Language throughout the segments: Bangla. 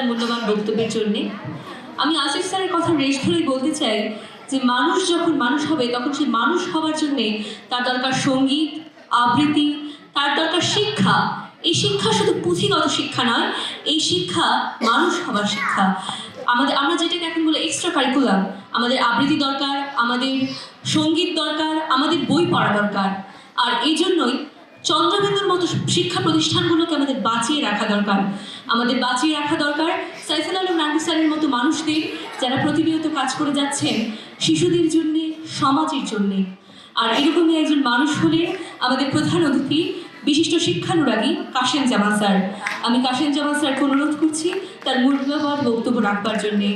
তার মূল্যবান বক্তব্যের জন্যে। আমি আসিফ স্যারের কথা রেশ ধরেই বলতে চাই যে, মানুষ যখন মানুষ হবে, তখন সেই মানুষ হওয়ার জন্যে তার দরকার সংগীত, আবৃত্তি, তার দরকার শিক্ষা। এই শিক্ষা শুধু পুঁথিগত শিক্ষা নয়, এই শিক্ষা মানুষ হবার শিক্ষা। আমাদের, আমরা যেটাকে এখন বলে এক্সট্রা কারিকুলাম আমাদের আবৃত্তি দরকার, আমাদের সংগীত দরকার, আমাদের বই পড়া দরকার। আর এই জন্যই চন্দ্রবিন্দুর মতো শিক্ষা প্রতিষ্ঠানগুলোকে আমাদের বাঁচিয়ে রাখা দরকার। আমাদের বাঁচিয়ে রাখা দরকার স্যারের মতো মানুষদের যারা প্রতিনিয়ত কাজ করে যাচ্ছেন, শিশুদের জন্যে, সমাজের জন্যে। আর এরকমই একজন মানুষ হলেন আমাদের প্রধান অতিথি বিশিষ্ট শিক্ষানুরাগী কাশেম জামান স্যার। আমি কাশেম জামান স্যারকে অনুরোধ করছি তার মূল্যবান বক্তব্য রাখবার জন্যে।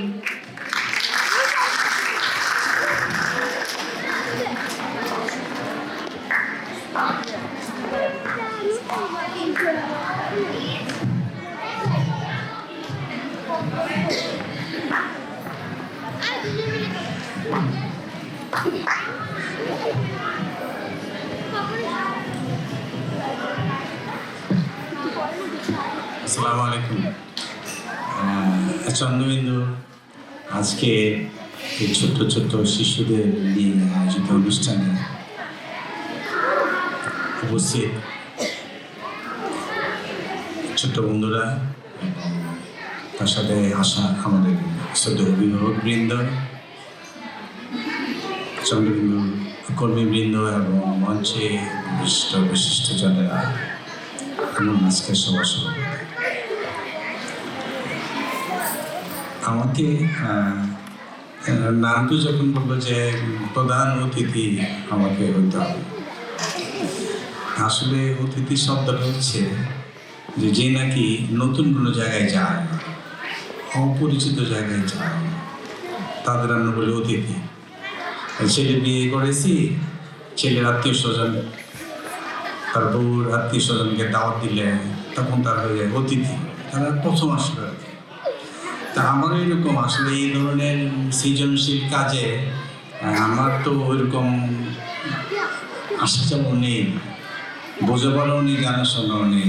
চন্দ্রবিন্দু, আজকে এই ছোট্ট ছোট্ট শিশুদের নিয়ে আয়োজিত অনুষ্ঠানে উপস্থিত ছোট্ট বন্ধুরা তার সাথে আসা আমাদের ছোট অভিভাবক বৃন্দ, চন্দ্রবিন্দু কর্মীবৃন্দ এবং মঞ্চে বিশিষ্ট বিশিষ্ট জনেরা এবং আজকের সভা আমাকে নান্টু যখন বলল যে, প্রধান অতিথি আমাকে হইতে হবে আসলে অতিথি শব্দটা হচ্ছে যে যে নাকি নতুন কোনো জায়গায় যায় অপরিচিত জায়গায় যায় তাদের আমরা বলি অতিথি ছেলে বিয়ে করেছি, ছেলের আত্মীয় স্বজন তার বউর আত্মীয় স্বজনকে দাওয়াত দিলে তখন তার হয়ে যায় অতিথি, তারা প্রথম কি। তা আমারও এরকম আসলে এই ধরনের সৃজনশীল কাজে আমার তো ওইরকম আশা যেমন নেই বোঝাবারও নেই গানের শোনাও নেই।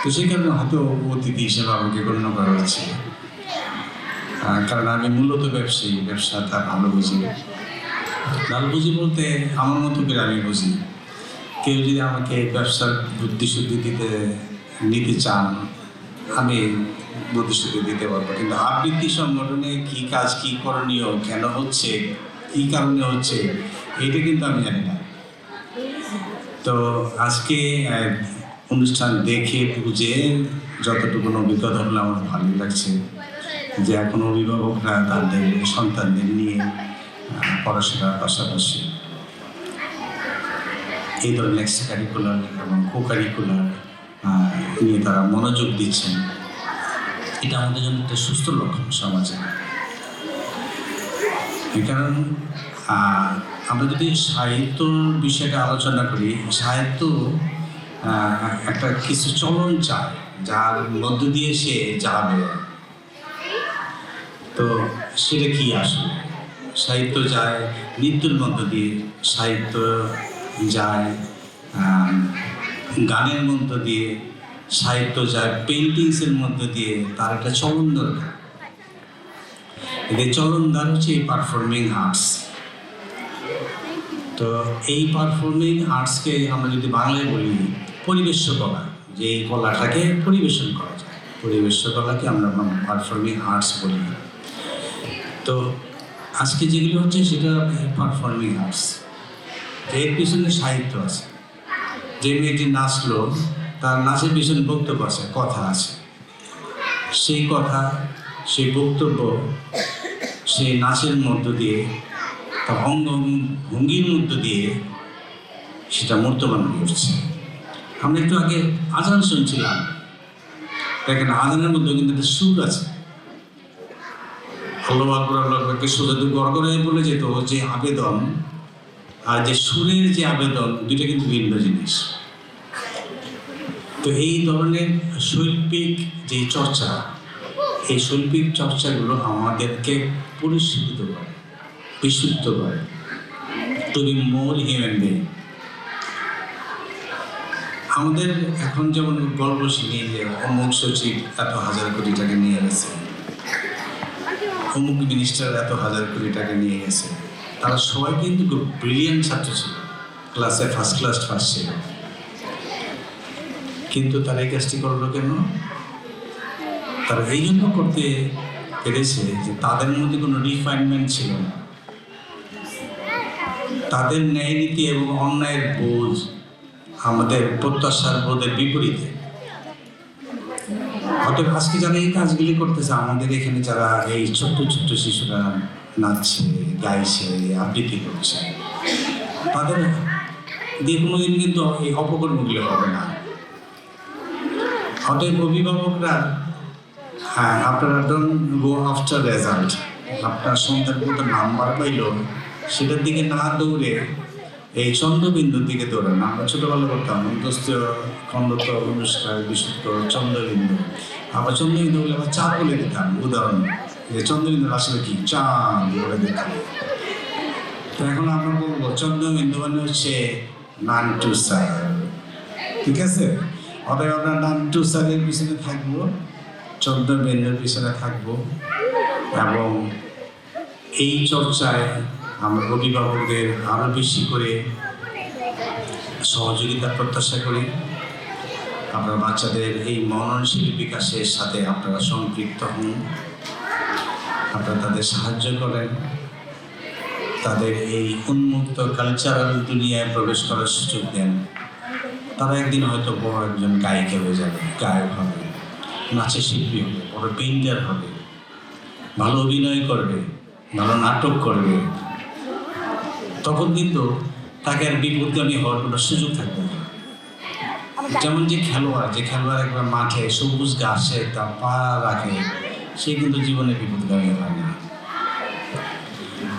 তো সেই কারণে হয়তো অতিথি হিসেবে আমাকে গণ্য করা হচ্ছে কারণ আমি মূলত ব্যবসায়ী ব্যবসাটা ভালো বুঝি। ভালো বুঝি বলতে আমার মতো করে আমি বুঝি। কেউ যদি আমাকে ব্যবসার বুদ্ধি বুদ্ধিশুদ্ধি দিতে, নিতে চান, আমি বুদ্ধিশুদ্ধি দিতে পারব। কিন্তু আবৃত্তি সংগঠনে কি কাজ, কি করণীয়, কেন হচ্ছে, কি কারণে হচ্ছে, এটা কিন্তু আমি জানি না। তো আজকে অনুষ্ঠান দেখে বুঝে যতটুকু অভিজ্ঞতা হলো আমার ভালো লাগছে। যে এখন অভিভাবকরা তাদের সন্তানদের নিয়ে পড়াশোনার পাশাপাশি এই ধরনের এক্সট্রা কারিকুলার এবং কো কারিকুলার নিয়ে তারা মনোযোগ দিচ্ছেন। এটা আমাদের জন্য একটা সুস্থ লক্ষণ সমাজে। কারণ আমরা যদি সাহিত্য বিষয়টা আলোচনা করি, সাহিত্য একটা কিছু চলন চায়, যার মধ্য দিয়ে সে যাবে তো সেটা কি আসলে? সাহিত্য যায় নৃত্যের মধ্য দিয়ে সাহিত্য যায় গানের মধ্য দিয়ে সাহিত্য যায় পেন্টিংসের মধ্য দিয়ে তার একটা চলন দরকার। এদের চলন দ্বার হচ্ছে এই পারফর্মিং আর্টস তো এই পারফর্মিং আর্টসকে আমরা যদি বাংলায় বলি, পরিবেশ্য কলা, যে এই কলাটাকে পরিবেশন করা যায়। পরিবেশ্য কলাকে আমরা পারফর্মিং আর্টস বলি। তো আজকে যেগুলো হচ্ছে সেটা পারফর্মিং আর্টস এর পিছনে সাহিত্য আছে। যে মেয়েটি নাচলো তার নাচের পিছনে বক্তব্য আছে, কথা আছে। সেই কথা, সেই বক্তব্য, সেই নাচের মধ্য দিয়ে, তার অঙ্গ ভঙ্গির মধ্য দিয়ে সেটা মূর্তমান হয়ে উঠছে। আমরা একটু আগে আজান শুনছিলাম। দেখেন, আজানের মধ্যে কিন্তু একটা সুর আছে। আল্লাহ আকবর, আল্লাহ আকবরকে সোজা গড় করে বলে যেত, যে আবেদন আর যে সুরের যে আবেদন, দুইটা কিন্তু ভিন্ন জিনিস। তো এই ধরনের শৈল্পিক যে চর্চা, এই শৈল্পিক চর্চাগুলো আমাদেরকে পরিশীলিত করে বিশুদ্ধ করে। বি মোর হিউম্যান বিং আমাদের এখন যেমন গল্প শুনি যে অমুক সচিব এত হাজার কোটি টাকা নিয়ে গেছে, অমুক মিনিস্টার এত হাজার কোটি টাকা নিয়ে গেছে, তারা সবাই কিন্তু ব্রিলিয়ান্ট ছাত্র ছিল। ক্লাসে ফার্স্ট ক্লাস ফার্স্ট ছিল কিন্তু তারা এই কাজটি করল কেন? তারা এই জন্য করতে পেরেছে যে তাদের মধ্যে কোনো রিফাইনমেন্ট ছিল না। তাদের ন্যায় নীতি এবং অন্যায়ের বোঝ আমাদের প্রত্যাশার বোধের বিপরীতে। অতএব আজকে যারা এই কাজগুলি করতেছে, আমাদের এখানে যারা এই ছোট্ট ছোট্ট শিশুরা নাচছে, গাইছে, আবৃত্তি করছে, তাদের দিয়ে কোনোদিন কিন্তু এই অপকর্মগুলো হবে না। অতএব অভিভাবকরা হ্যাঁ আপনারা ডোন্ট গো আফটার রেজাল্ট আপনার সন্তান কত নাম্বার পাইল, সেটার দিকে না দৌড়ে, এই চন্দ্রবিন্দুর দিকে দৌড়ান। আমরা ছোটবেলা করতাম দোস্ত খণ্ডত অনুষ্কার, বিশুদ্ধ চন্দ্রবিন্দু আবার চন্দ্রবিন্দু বলে আবার চাঁদ বলে দিতাম, উদাহরণ। যে চন্দ্রবিন্দু আসলে কি? চাঁদ বলে দিতাম। তো এখন আমরা বলব চন্দ্রবিন্দু মানে হচ্ছে নান টু স্যার ঠিক আছে? অতএব আমরা নান টু স্যারের পিছনে থাকব চন্দ্রবিন্দুর পিছনে থাকব। এবং এই চর্চায় আমরা অভিভাবকদের আরও বেশি করে সহযোগিতা প্রত্যাশা করি। আপনার বাচ্চাদের এই মননশীল বিকাশের সাথে আপনারা সম্পৃক্ত হন। আপনারা তাদের সাহায্য করেন। তাদের এই উন্মুক্ত কালচারাল দুনিয়ায় প্রবেশ করার সুযোগ দেন। তারা একদিন হয়তো বড় একজন গায়িকা হয়ে যাবে গায়ক হবে নাচে শিল্পী হবে বড় পেইন্টার হবে ভালো অভিনয় করবে ভালো নাটক করবে তখন কিন্তু তাকে আর বিপদগামী হওয়ার কোনো সুযোগ থাকবে না। যেমন যে খেলোয়াড় যে খেলোয়াড় একবার মাঠে সবুজ ঘাসে তা পা রাখে সে কিন্তু জীবনে বিপদগামী হয় না।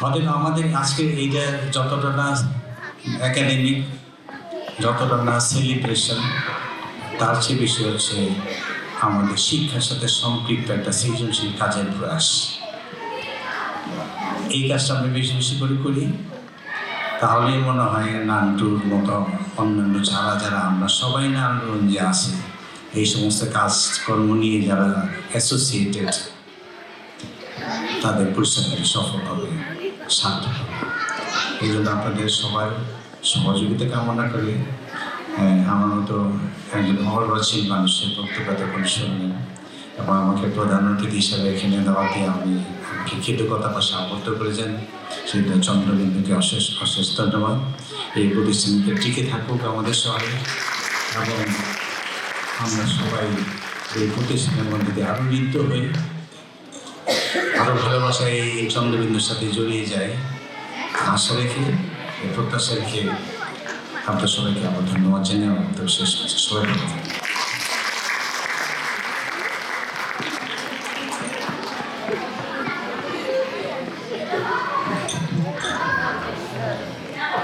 অতএব আমাদের আজকে এইটা যতটা না একাডেমিক যতটা না সেলিব্রেশন তার চেয়ে বেশি হচ্ছে আমাদের শিক্ষার সাথে সম্পৃক্ত একটা সৃজনশীল কাজের প্রয়াস। এই কাজটা আমরা বেশি বেশি করে করি। তাহলেই মনে হয় নান্টুর মতো অন্যান্য যারা যারা, আমরা সবাই নারায়ণগঞ্জে আছি। এই সমস্ত কাজকর্ম নিয়ে যারা অ্যাসোসিয়েটেড তাদের পরিশ্রমটি সফল হবে সার্থক হবে। এই জন্য আপনাদের সবাই সহযোগিতা কামনা করে। হ্যাঁ, আমার মতো একজন অর্বাচীন মানুষের বক্তব্য তখন এবং আমাকে প্রধান অতিথি হিসাবে এখানে দেওয়া দিয়ে আমি আমাকে কৃতজ্ঞতা পাশে আবদ্ধ করেছেন সেটা চন্দ্রবিন্দুকে অশেষ অশেষ ধন্যবাদ। এই প্রতিষ্ঠানকে টিকে থাকুক আমাদের শহরে এবং আমরা সবাই এই প্রতিষ্ঠানের মধ্যে দিয়ে আরও লিপ্ত হই। আরও ভালোবাসায় এই চন্দ্রবিন্দুর সাথে জড়িয়ে যায় আশা রেখে এই প্রত্যাশা রেখে আপনার সবাইকে আমার ধন্যবাদ জানিয়ে আমার বক্তব্য শেষ করছি সবাই ভালো থাকবেন।